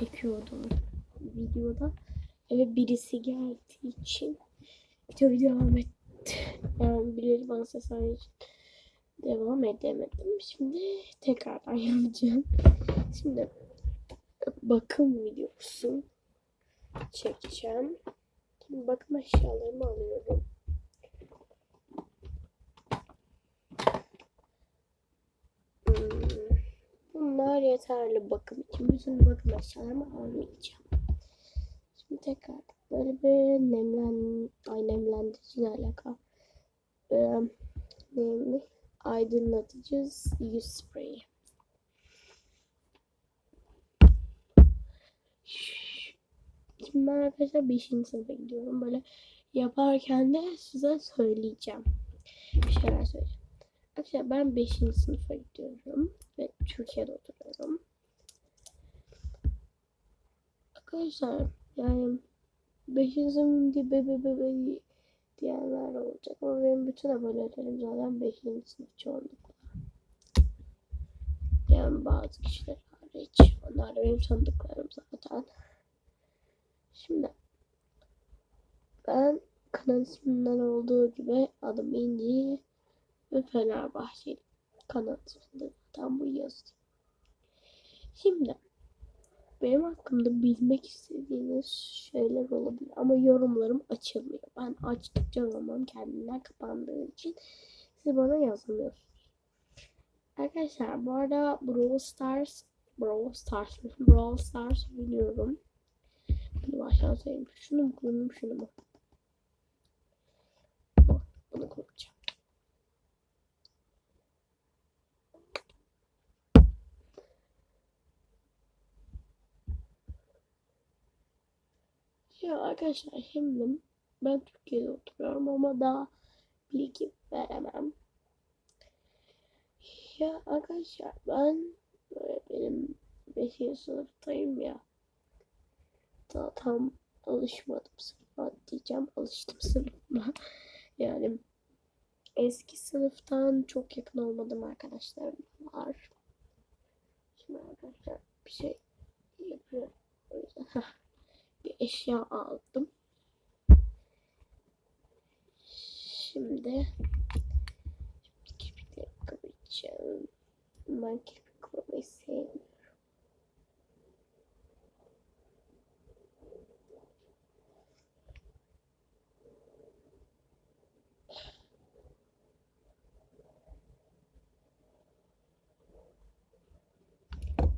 çekiyordum videoda. Eve birisi geldiği için video devam et. Yani birileri bana ses verdiği için devam edemedim. Şimdi tekrardan yapacağım. Şimdi bakım videosu çekeceğim. Şimdi bakım eşyalarımı alıyorum. Bunlar yeterli bakım için. Bütün bakım eşyalarımı almayacağım. Şimdi tekrar böyle bir nemlen, ay nemlendirici alaka. Ee, neymiş? Aydınlatıcı yüz spreyi. Şimdi ben arkadaşlar 5. sınıfa gidiyorum. Böyle yaparken de size söyleyeceğim. Bir şeyler söyleyeceğim. Arkadaşlar ben 5. sınıfa gidiyorum. Ve Türkiye'de oturuyorum. Arkadaşlar yani 5. sınıf diye be be be be diyenler olacak. Ama benim bütün abonelerim zaten 5. sınıf çoğunlukla. Yani bazı kişiler hariç. Onlar da benim tanıdıklarım zaten. Şimdi ben kanal isminden olduğu gibi adım İnci ve Fenerbahçeli. İsminde zaten bu yazıyor. Şimdi benim hakkımda bilmek istediğiniz şeyler olabilir ama yorumlarım açılmıyor. Ben açtıkça yorumlarım kendinden kapandığı için siz bana yazamıyorsunuz. Arkadaşlar bu arada Brawl Stars Brawl Stars Brawl Stars oynuyorum. Bunu baştan söyleyeyim. Şunu mu kullanayım şunu mu? Bu, Bunu kullanacağım. Ya arkadaşlar şimdi ben Türkiye'de oturuyorum ama daha bilgi veremem. Ya arkadaşlar ben böyle benim 5. sınıftayım ya. Daha tam alışmadım sınıfa diyeceğim. Alıştım sınıfıma. Yani eski sınıftan çok yakın olmadım arkadaşlarım var. Şimdi arkadaşlar bir şey yapıyorum. O yüzden bir eşya aldım. Şimdi kirpikleri kıvıracağım. Ben kirpik kıvırmayı sevmiyorum.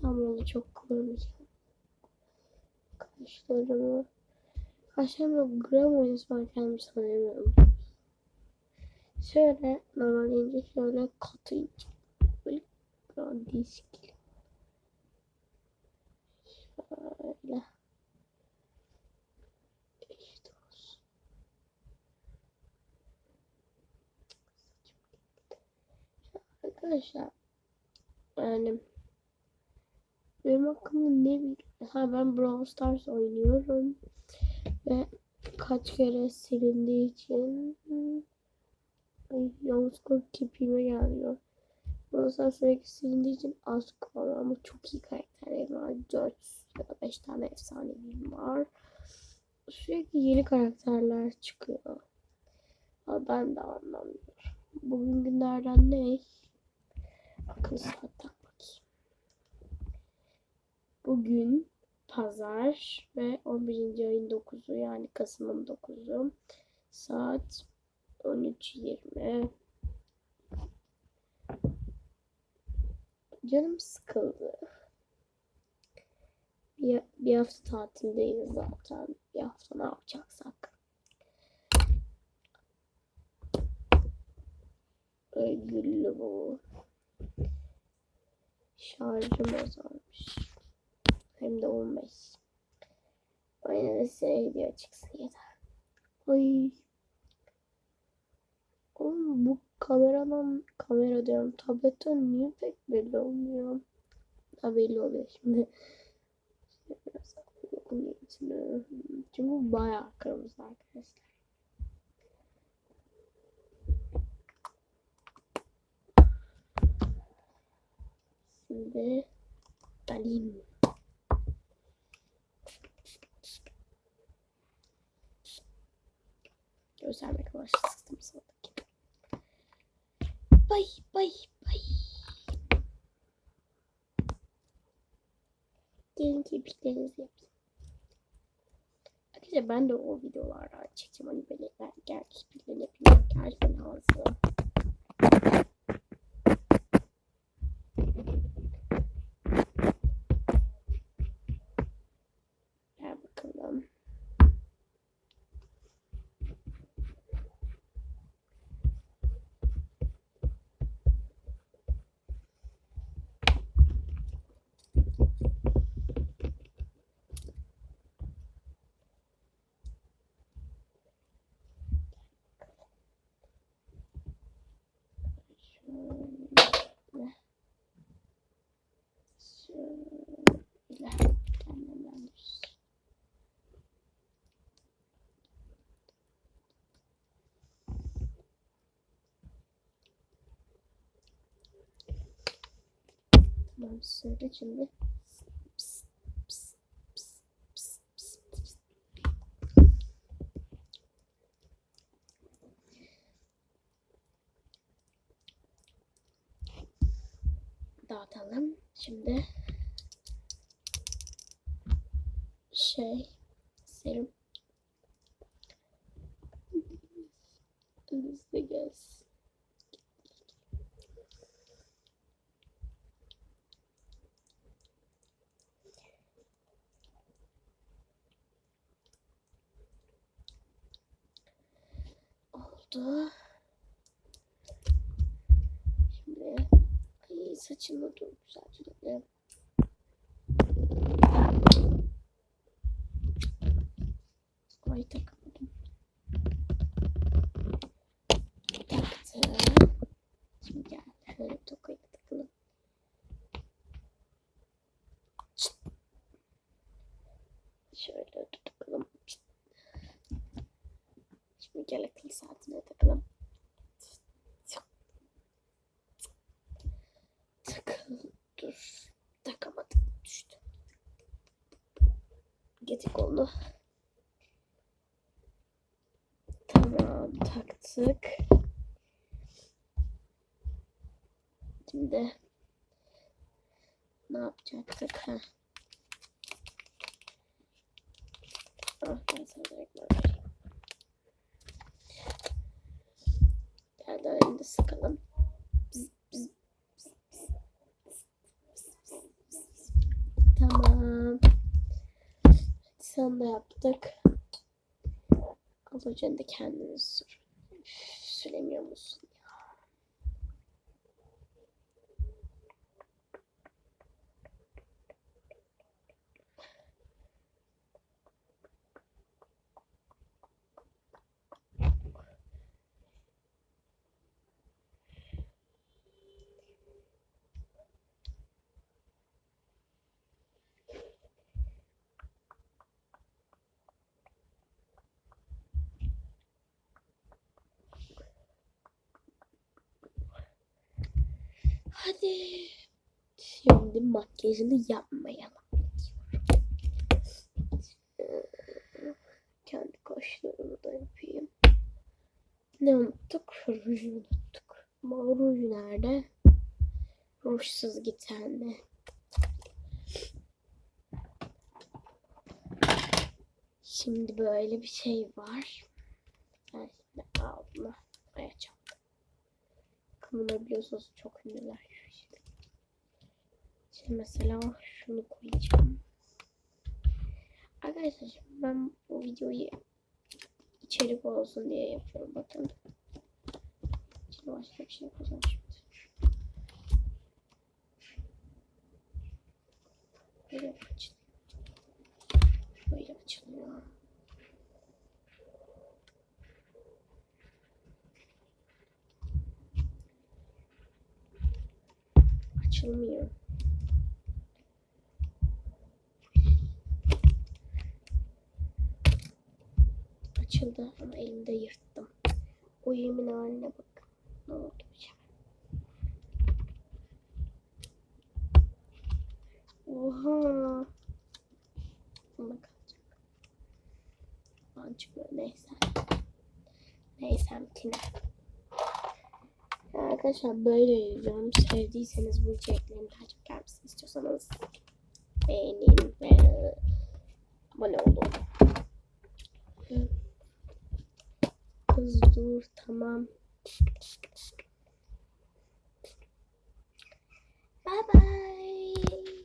Tam onu çok kıvırmayacağım. Kaşlarımı Kaşlarımı gram oynasam kendimi sanıyorum. Şöyle normal ince şöyle katı ince. Böyle değişik. Şöyle. İşte olsun. Arkadaşlar yani benim hakkımda ne bil ha ben Brawl Stars oynuyorum ve kaç kere silindiği için Ay, Yavuz Kurt kipime geliyor. Brawl Stars sürekli silindiği için az kullanıyorum ama çok iyi karakterlerim var. 4 ya da 5 tane efsanevim var. Sürekli yeni karakterler çıkıyor. Ama ben de anlamıyorum. Bugün günlerden ne? Akıl bakayım. Bugün pazar ve 11. ayın 9'u yani Kasım'ın 9'u saat 13.20 Canım sıkıldı. Bir, bir hafta tatildeyiz zaten. Bir hafta ne yapacaksak. Ay bu. Şarjım azalmış. Hem de 15. Aynen size video çıksın yeter. Ay. Oğlum bu kameradan kamera diyorum tabletten niye pek belli olmuyor? Ha belli oluyor şimdi. Çünkü bu bayağı kırmızı arkadaşlar. Şimdi alayım. Göstermek amaçlı sıktım sıradaki. Bay bay bay. Gelin kirpiklerinizi yapın. Arkadaşlar ben de o videolarda çekeceğim. Hani böyle gel, gel kirpiklerini yapayım. Gerçekten lazım. Gel bakalım. Şöyle. Şöyle. Kendimden düşsün. Tamam söyle şimdi. Dağıtalım. Şimdi şey serum hızlı gelsin. Oldu. Şimdi ay, saçımı dur güzel düzenleyelim. Ay takamadım. Taktım. Şimdi gel şöyle tokayı takalım. Şöyle takalım. Çıt. Şimdi gel akıllı saatine takalım. Takıl. Dur. Takamadım. Düştü. Getir kolunu. Tamam taktık. Şimdi ne yapacaktık? Ha. Ah, ben sana direkt bız, bız, bız. Tamam. Sen de yaptık. Az önce de kendini sür. Süremiyor musun ya? Hadi. Şimdi makyajını yapmayalım. Ee, Kendi kaşlarımı da yapayım. Ne unuttuk? Ruju unuttuk. Ama ruj nerede? Rujsuz giten de. Şimdi böyle bir şey var. Ben şimdi bunu. Ayacağım. Bunlar biliyorsunuz çok ünlüler. Şimdi mesela şunu koyacağım. Arkadaşlar ben bu videoyu içerik olsun diye yapıyorum bakın. Şimdi başka bir şey yapacağım şimdi. Böyle açılıyor. Böyle açılıyor. Açılmıyor. Açıldı ama elimde yırttım. O yemin haline bak. Ne oldu hocam? Oha. Buna kalacak. Lan çıkmıyor neyse. Neysemkine. Arkadaşlar böyle yüzüyorum. Sevdiyseniz bu içeriklerin daha çok gelmesini istiyorsanız beğenin ve abone olun. Kız dur tamam. Bye bye.